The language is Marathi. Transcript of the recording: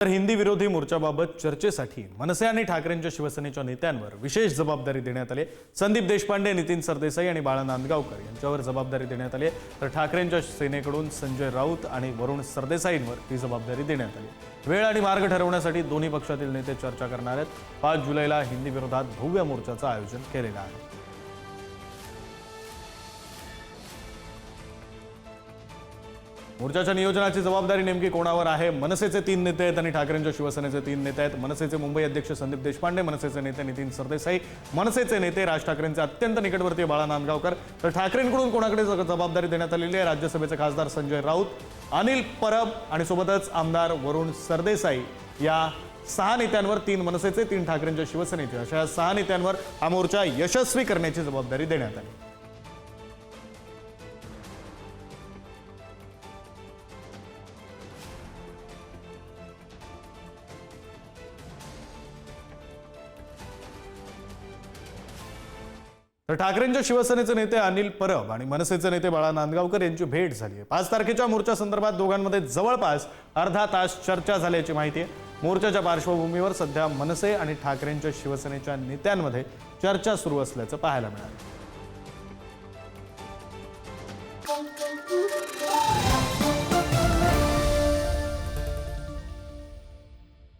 तर हिंदी विरोधी मोर्चाबाबत चर्चेसाठी मनसे आणि ठाकरेंच्या शिवसेनेच्या नेत्यांवर विशेष जबाबदारी देण्यात आली. संदीप देशपांडे नितीन सरदेसाई आणि बाळा नांदगावकर यांच्यावर जबाबदारी देण्यात आली. तर ठाकरेंच्या सेनेकडून संजय राऊत आणि वरुण सरदेसाईंवर ही जबाबदारी देण्यात आली. वेळ आणि मार्ग ठरवण्यासाठी दोन्ही पक्षातील नेते चर्चा करणार आहेत. पाच जुलैला हिंदी विरोधात भव्य मोर्चाचं आयोजन केलेलं आहे. मोर्चाच्या नियोजनाची जबाबदारी नेमकी कोणावर आहे? मनसेचे तीन नेते आहेत आणि ठाकरेंच्या शिवसेनेचे तीन नेते आहेत. मनसेचे मुंबई अध्यक्ष संदीप देशपांडे मनसेचे नेते नितीन सरदेसाई मनसेचे नेते राज ठाकरेंचे अत्यंत निकटवर्तीय बाळा नांदगावकर. तर ठाकरेंकडून कोणाकडे ज- जबाबदारी देण्यात आलेली आहे? राज्यसभेचे खासदार संजय राऊत अनिल परब आणि सोबतच आमदार वरुण सरदेसाई या सहा नेत्यांवर तीन मनसेचे तीन ठाकरेंच्या शिवसेनेचे. अशा सहा नेत्यांवर हा मोर्चा यशस्वी करण्याची जबाबदारी देण्यात आली. तर ठाकरेंच्या शिवसेनेचे नेते अनिल परब आणि मनसेचे नेते बाळा नांदगावकर यांची भेट झाली आहे. पाच तारखेच्या मोर्चा संदर्भात दोघांमध्ये जवळपास अर्धा तास चर्चा झाल्याची माहिती आहे. मोर्चाच्या पार्श्वभूमीवर सध्या मनसे आणि ठाकरेंच्या शिवसेनेच्या नेत्यांमध्ये चर्चा सुरू असल्याचं पाहायला मिळालं.